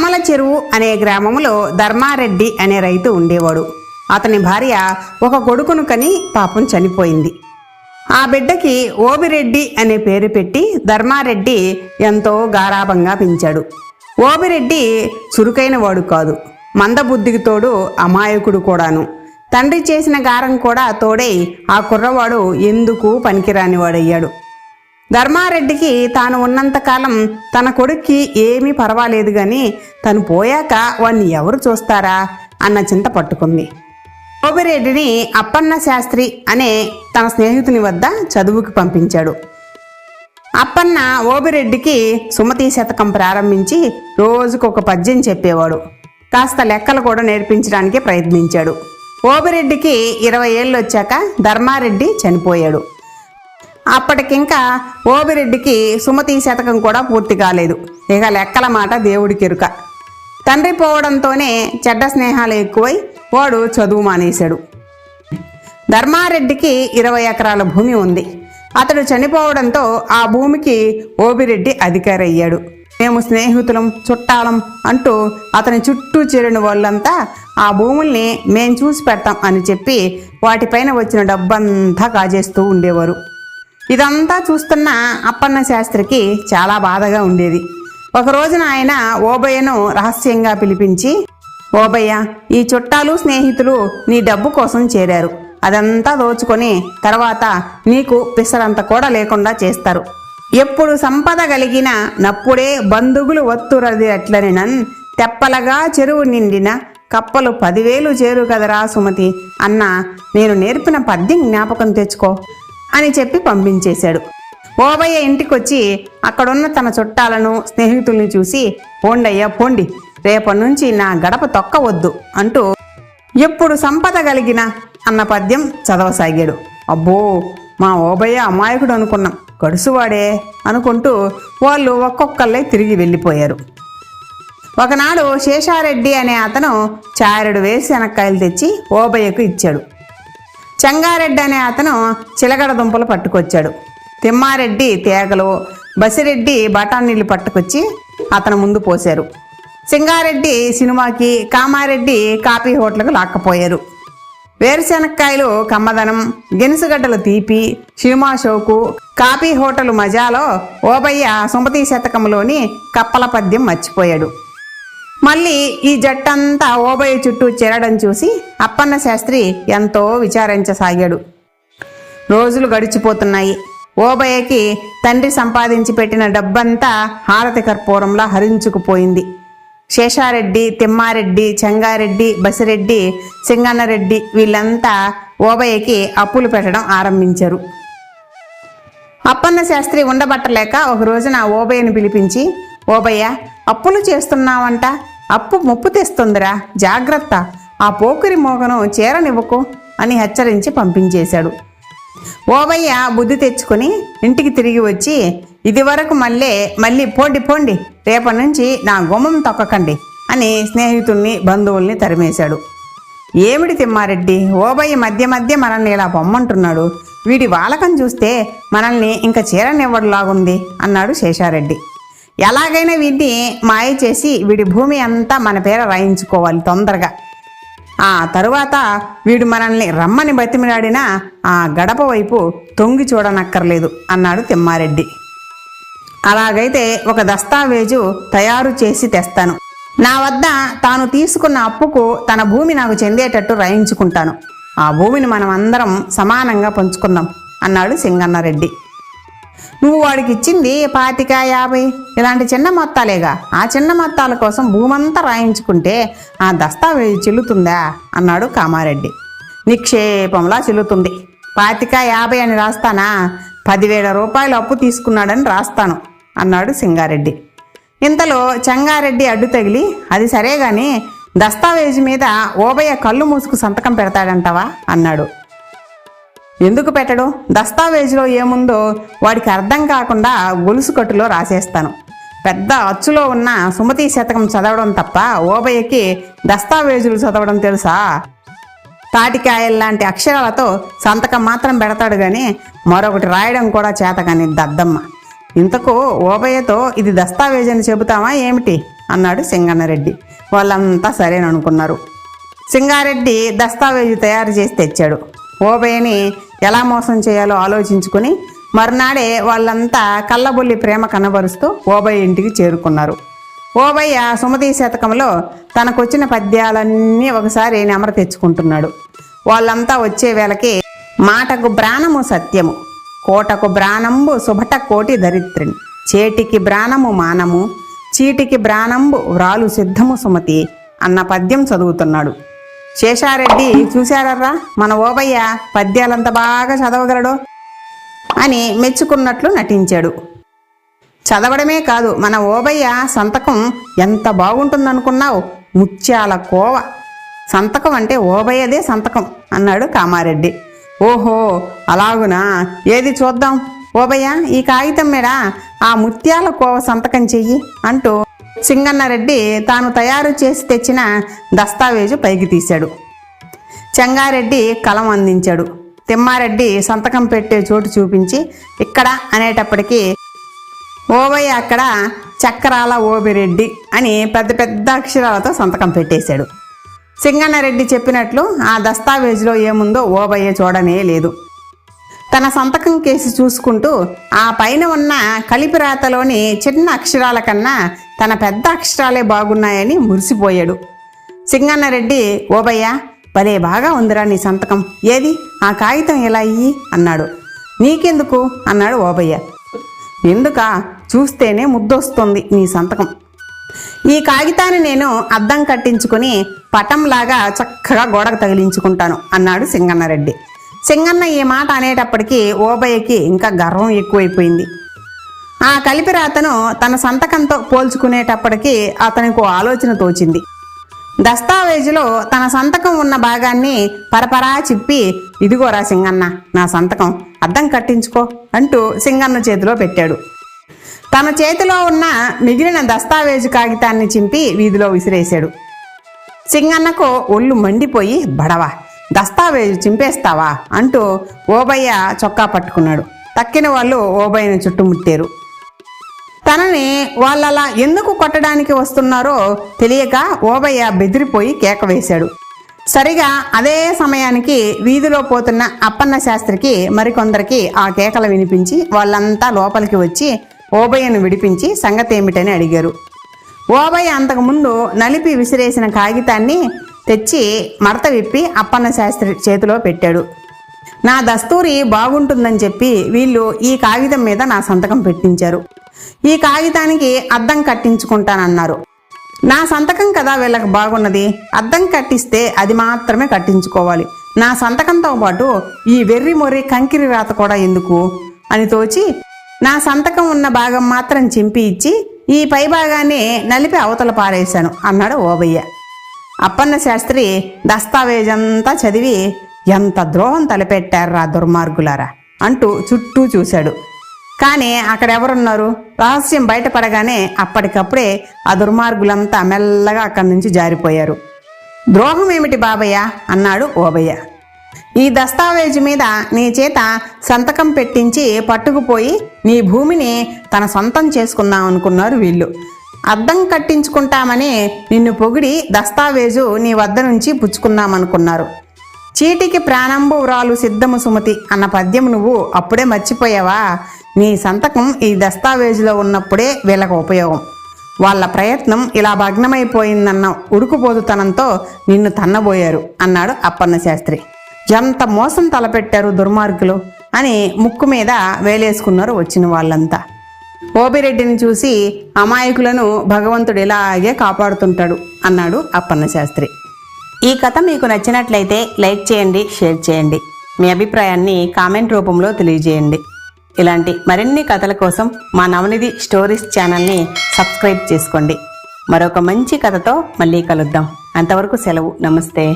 రామల చెరువు అనే గ్రామంలో ధర్మారెడ్డి అనే రైతు ఉండేవాడు. అతని భార్య ఒక కొడుకును కని పాపం చనిపోయింది. ఆ బిడ్డకి ఓబిరెడ్డి అనే పేరు పెట్టి ధర్మారెడ్డి ఎంతో గారాభంగా పెంచాడు. ఓబిరెడ్డి చురుకైన వాడు కాదు. మందబుద్ధికి తోడు అమాయకుడు కూడాను. తండ్రి చేసిన గారం కూడా తోడై ఆ కుర్రవాడు ఎందుకు పనికిరానివాడయ్యాడు? ధర్మారెడ్డికి తాను ఉన్నంతకాలం తన కొడుక్కి ఏమీ పర్వాలేదు గాని తను పోయాక వాణ్ణి ఎవరు చూస్తారా అన్న చింత పట్టుకుంది. ఓబిరెడ్డిని అప్పన్న శాస్త్రి అనే తన స్నేహితుని వద్ద చదువుకి పంపించాడు. అప్పన్న ఓబిరెడ్డికి సుమతి శతకం ప్రారంభించి రోజుకొక పద్యం చెప్పేవాడు. కాస్త లెక్కలు కూడా నేర్పించడానికి ప్రయత్నించాడు. ఓబిరెడ్డికి ఇరవై ఏళ్ళు వచ్చాక ధర్మారెడ్డి చనిపోయాడు. అప్పటికింకా ఓబిరెడ్డికి సుమతి శతకం కూడా పూర్తి కాలేదు. ఇక లెక్కల మాట దేవుడి కెరుక. తండ్రి పోవడంతోనే చెడ్డ స్నేహాలు ఎక్కువై వాడు చదువు మానేశాడు. ధర్మారెడ్డికి ఇరవై ఎకరాల భూమి ఉంది. అతడు చనిపోవడంతో ఆ భూమికి ఓబిరెడ్డి అధికారి అయ్యాడు మేము స్నేహితులం చుట్టాలం అంటూ అతని చుట్టూ చేరిన వాళ్ళంతా ఆ భూముల్ని మేం చూసి పెడతాం అని చెప్పి వాటిపైన వచ్చిన డబ్బంతా కాజేస్తూ ఉండేవారు. ఇదంతా చూస్తున్న అప్పన్న శాస్త్రికి చాలా బాధగా ఉండేది. ఒక రోజున ఆయన ఓబయ్యను రహస్యంగా పిలిపించి ఓబయ్య ఈ చుట్టాలు స్నేహితులు నీ డబ్బు కోసం చేరారు. అదంతా దోచుకొని తర్వాత నీకు పిసరంత కూడా లేకుండా చేస్తారు. ఎప్పుడు సంపద కలిగిన నప్పుడే బంధువులు ఒత్తురది అట్లని నన్ తెప్పలగా చెరువు నిండిన కప్పలు పదివేలు చేరు కదరా సుమతి. అన్న నేను నేర్పిన పద్యం జ్ఞాపకం తెచ్చుకో. అని చెప్పి పంపించేశాడు. ఓబయ్య ఇంటికొచ్చి అక్కడున్న తన చుట్టాలను స్నేహితుల్ని చూసి పోండయ్యా పోండి. రేపటి నుంచి నా గడప తొక్కవద్దు అంటూ ఎప్పుడు సంపద కలిగిన అన్న పద్యం చదవసాగాడు. అబ్బో మా ఓబయ్య అమాయకుడు అనుకున్నాం. గడుసువాడే అనుకుంటూ వాళ్ళు ఒక్కొక్కళ్ళే తిరిగి వెళ్ళిపోయారు. ఒకనాడు శేషారెడ్డి అనే అతను చారెడు వేసి శనక్కాయలు తెచ్చి ఓబయ్యకు ఇచ్చాడు. చెంగారెడ్డి అనే అతను చిలకడ దుంపలు పట్టుకొచ్చాడు. తిమ్మారెడ్డి తేగలు బసిరెడ్డి బఠానీళ్ళు పట్టుకొచ్చి అతను ముందు పోశారు. సింగారెడ్డి సినిమాకి కామారెడ్డి కాఫీ హోటల్కు లాక్కపోయారు. వేరుశెనక్కాయలు కమ్మదనం గెనుసుగడ్డలు తీపి సినిమా షోకు కాఫీ హోటల్ మజాలో ఓబయ్య సుమతి శతకంలోని కప్పల పద్యం మర్చిపోయాడు. మళ్ళీ ఈ జట్టంతా ఓబయ్య చుట్టూ చేరడం చూసి అప్పన్న శాస్త్రి ఎంతో విచారించసాగాడు. రోజులు గడిచిపోతున్నాయి. ఓబయ్యకి తండ్రి సంపాదించి పెట్టిన డబ్బంతా హారతి కర్పూరంలా హరించుకుపోయింది. శేషారెడ్డి తిమ్మారెడ్డి చెంగారెడ్డి బసిరెడ్డి సింగన్నరెడ్డి వీళ్ళంతా ఓబయ్యకి అప్పులు పెట్టడం ఆరంభించారు. అప్పన్న శాస్త్రి ఉండబట్టలేక ఒక రోజున ఓబయ్యను పిలిపించి ఓబయ్య అప్పులు చేస్తున్నావంట. అప్పు ముప్పు తెస్తుందిరా జాగ్రత్త. ఆ పోకిరి మోగను చేరనివ్వకు అని హెచ్చరించి పంపించేశాడు. ఓబయ్య బుద్ధి తెచ్చుకొని ఇంటికి తిరిగి వచ్చి ఇదివరకు మళ్ళీ మళ్ళీ పోండి పోండి రేపటి నుంచి నా గుమ్మం తొక్కకండి అని స్నేహితుల్ని బంధువుల్ని తరిమేశాడు. ఏమిటి తిమ్మారెడ్డి ఓబయ్య మధ్య మధ్య మనల్ని ఇలా పొమ్మంటున్నాడు వీడి వాలకం చూస్తే మనల్ని ఇంకా చీరనివ్వడులాగుంది అన్నాడు శేషారెడ్డి. ఎలాగైనా వీడిని మాయ చేసి వీడి భూమి అంతా మన పేర రాయించుకోవాలి తొందరగా. ఆ తరువాత వీడు మనల్ని రమ్మని బతిమిలాడినా ఆ గడప వైపు తొంగి చూడనక్కర్లేదు అన్నాడు తిమ్మారెడ్డి. అలాగైతే ఒక దస్తావేజు తయారు చేసి తెస్తాను. నా వద్ద తాను తీసుకున్న అప్పుకు తన భూమి నాకు చెందేటట్టు రాయించుకుంటాను. ఆ భూమిని మనం అందరం సమానంగా పంచుకుందాం అన్నాడు సింగన్నారెడ్డి. నువ్వు వాడికి ఇచ్చింది పాతిక యాభై? ఇలాంటి చిన్న మొత్తాలేగా. ఆ చిన్న మొత్తాల కోసం భూమంతా రాయించుకుంటే ఆ దస్తావేజ్ చెల్లుతుందా? అన్నాడు కామారెడ్డి. నిక్షేపంలా చెల్లుతుంది. పాతిక యాభై అని రాస్తానా? పదివేల రూపాయలు అప్పు తీసుకున్నాడని రాస్తాను అన్నాడు సింగారెడ్డి. ఇంతలో చెంగారెడ్డి అడ్డు తగిలి అది సరే గాని దస్తావేజు మీద ఓబయ్య కళ్ళు మూసుకు సంతకం పెడతాడంటావా? అన్నాడు. ఎందుకు పెట్టడు? దస్తావేజులో ఏముందో వాడికి అర్థం కాకుండా గొలుసు కట్టులో రాసేస్తాను. పెద్ద అచ్చులో ఉన్న సుమతి శతకం చదవడం తప్ప ఓబయ్యకి దస్తావేజులు చదవడం తెలుసా? తాటికాయల్లాంటి అక్షరాలతో సంతకం మాత్రం పెడతాడు కానీ మరొకటి రాయడం కూడా చేతగాని దద్దమ్మ. ఇంతకు ఓబయ్యతో ఇది దస్తావేజ్ అని చెబుతామా ఏమిటి? అన్నాడు సింగన్నరెడ్డి. వాళ్ళంతా సరేననుకున్నారు. సింగారెడ్డి దస్తావేజు తయారు చేసి తెచ్చాడు. ఓబయ్యని ఎలా మోసం చేయాలో ఆలోచించుకుని మరునాడే వాళ్ళంతా కళ్ళబొల్లి ప్రేమ కనబరుస్తూ ఓబయ్య ఇంటికి చేరుకున్నారు. ఓబయ్య సుమతి శతకంలో తనకొచ్చిన పద్యాలన్నీ ఒకసారి నెమర తెచ్చుకుంటున్నాడు. వాళ్ళంతా వచ్చే వేళకి మాటకు బ్రాణము సత్యము కోటకు బ్రాణంబు సుభట కోటి దరిద్రిని చేటికి బ్రాణము మానము చీటికి బ్రాణంబు వ్రాలు సిద్ధము సుమతి అన్న పద్యం చదువుతున్నాడు. శేషారెడ్డి చూశారర్రా మన ఓబయ్య పద్యాలంత బాగా చదవగలడు అని మెచ్చుకున్నట్లు నటించాడు. చదవడమే కాదు మన ఓబయ్య సంతకం ఎంత బాగుంటుందనుకున్నావు? ముత్యాల కోవ. సంతకం అంటే ఓబయ్యదే సంతకం అన్నాడు కామారెడ్డి. ఓహో అలాగునా? ఏది చూద్దాం? ఓబయ్య ఈ కాగితం మీద ఆ ముత్యాల కోవ సంతకం చెయ్యి అంటూ సింగన్నారెడ్డి తాను తయారు చేసి తెచ్చిన దస్తావేజు పైకి తీశాడు. చెంగారెడ్డి కలం అందించాడు. తిమ్మారెడ్డి సంతకం పెట్టే చోటు చూపించి ఇక్కడ అనేటప్పటికీ ఓబయ్య అక్కడ చక్రాల ఓబిరెడ్డి అని పెద్ద పెద్ద అక్షరాలతో సంతకం పెట్టేశాడు. సింగన్నారెడ్డి చెప్పినట్లు ఆ దస్తావేజులో ఏముందో ఓబయ్య చూడనే లేదు. తన సంతకం కేసి చూసుకుంటూ ఆ పైన ఉన్న కలిపిరాతలోని చిన్న అక్షరాల కన్నా తన పెద్ద అక్షరాలే బాగున్నాయని మురిసిపోయాడు. సింగన్నరెడ్డి ఓబయ్య భలే బాగా ఉందిరా నీ సంతకం. ఏది? ఆ కాగితం ఎలా ఇయ్యి? అన్నాడు. నీకెందుకు? అన్నాడు ఓబయ్య. ఎందుకా? చూస్తేనే ముద్దొస్తుంది నీ సంతకం. ఈ కాగితాన్ని నేను అద్దం కట్టించుకుని పటంలాగా చక్కగా గోడకు తగిలించుకుంటాను అన్నాడు సింగన్నరెడ్డి. సింగన్న ఈ మాట అనేటప్పటికీ ఓబయ్యకి ఇంకా గర్వం ఎక్కువైపోయింది. ఆ కలిపిరాతను తన సంతకంతో పోల్చుకునేటప్పటికీ అతనికి ఓ ఆలోచన తోచింది. దస్తావేజులో తన సంతకం ఉన్న భాగాన్ని పరపరా చిప్పి ఇదిగోరా సింగన్న నా సంతకం అద్దం కట్టించుకో అంటూ సింగన్న చేతిలో పెట్టాడు. తన చేతిలో ఉన్న మిగిలిన దస్తావేజు కాగితాన్ని చింపి వీధిలో విసిరేశాడు. సింగన్నకు ఒళ్ళు మండిపోయి బడవా దస్తావేజు చింపేస్తావా? అంటూ ఓబయ్య చొక్కా పట్టుకున్నాడు. తక్కిన వాళ్ళు ఓబయ్యను చుట్టుముట్టారు. తనని వాళ్ళలా ఎందుకు కొట్టడానికి వస్తున్నారో తెలియక ఓబయ్య బెదిరిపోయి కేక వేశాడు. సరిగా అదే సమయానికి వీధిలో పోతున్న అప్పన్న శాస్త్రికి మరికొందరికి ఆ కేకలు వినిపించి వాళ్ళంతా లోపలికి వచ్చి ఓబయ్యను విడిపించి సంగతి ఏమిటని అడిగారు. ఓబయ్య అంతకుముందు నలిపి విసిరేసిన కాగితాన్ని తెచ్చి మడత విప్పి అప్పన్న శాస్త్రి చేతిలో పెట్టాడు. నా దస్తూరి బాగుంటుందని చెప్పి వీళ్ళు ఈ కాగితం మీద నా సంతకం పెట్టించారు. ఈ కాగితానికి అద్దం కట్టించుకుంటానన్నారు. నా సంతకం కదా వీళ్ళకి బాగున్నది? అద్దం కట్టిస్తే అది మాత్రమే కట్టించుకోవాలి. నా సంతకంతో పాటు ఈ వెర్రి మొర్రి కంకిరి రాత కూడా ఎందుకు? అని తోచి నా సంతకం ఉన్న భాగం మాత్రం చింపి ఇచ్చి ఈ పై భాగాన్ని నలిపి అవతల పారేశాను అన్నాడు ఓబయ్య. అప్పన్న శాస్త్రి దస్తావేజంతా చదివి ఎంత ద్రోహం తలపెట్టారా దుర్మార్గులారా? అంటూ చుట్టూ చూశాడు. కానీ అక్కడ ఎవరున్నారు రహస్యం బయటపడగానే అప్పటికప్పుడే ఆ దుర్మార్గులంతా మెల్లగా అక్కడి నుంచి జారిపోయారు. ద్రోహం ఏమిటి బాబయ్య? అన్నాడు ఓబయ్య. ఈ దస్తావేజు మీద నీ చేత సంతకం పెట్టించి పట్టుకుపోయి నీ భూమిని తన సొంతం చేసుకుందాం అనుకున్నారు వీళ్ళు. అద్దం కట్టించుకుంటామని నిన్ను పొగిడి దస్తావేజు నీ వద్ద నుంచి పుచ్చుకుందామనుకున్నారు చీటికి ప్రాణంబు వ్రాలు సిద్ధము సుమతి అన్న పద్యం నువ్వు అప్పుడే మర్చిపోయావా? నీ సంతకం ఈ దస్తావేజులో ఉన్నప్పుడే వీళ్ళకు ఉపయోగం. వాళ్ళ ప్రయత్నం ఇలా భగ్నమైపోయిందన్న ఉడుకుపోతుతనంతో నిన్ను తన్నబోయారు అన్నాడు అప్పన్న శాస్త్రి. ఎంత మోసం తలపెట్టారు దుర్మార్గులు అని ముక్కు మీద వేలేసుకున్నారు వచ్చిన వాళ్ళంతా. ఓబిరెడ్డిని చూసి అమాయకులను భగవంతుడు ఇలాగే కాపాడుతుంటాడు అన్నాడు అప్పన్న శాస్త్రి. ఈ కథ మీకు నచ్చినట్లయితే లైక్ చేయండి షేర్ చేయండి. మీ అభిప్రాయాన్ని కామెంట్ రూపంలో తెలియజేయండి. ఇలాంటి మరిన్ని కథల కోసం మా నవనిధి స్టోరీస్ ఛానల్ని సబ్స్క్రైబ్ చేసుకోండి. మరొక మంచి కథతో మళ్ళీ కలుద్దాం. అంతవరకు సెలవు. నమస్తే.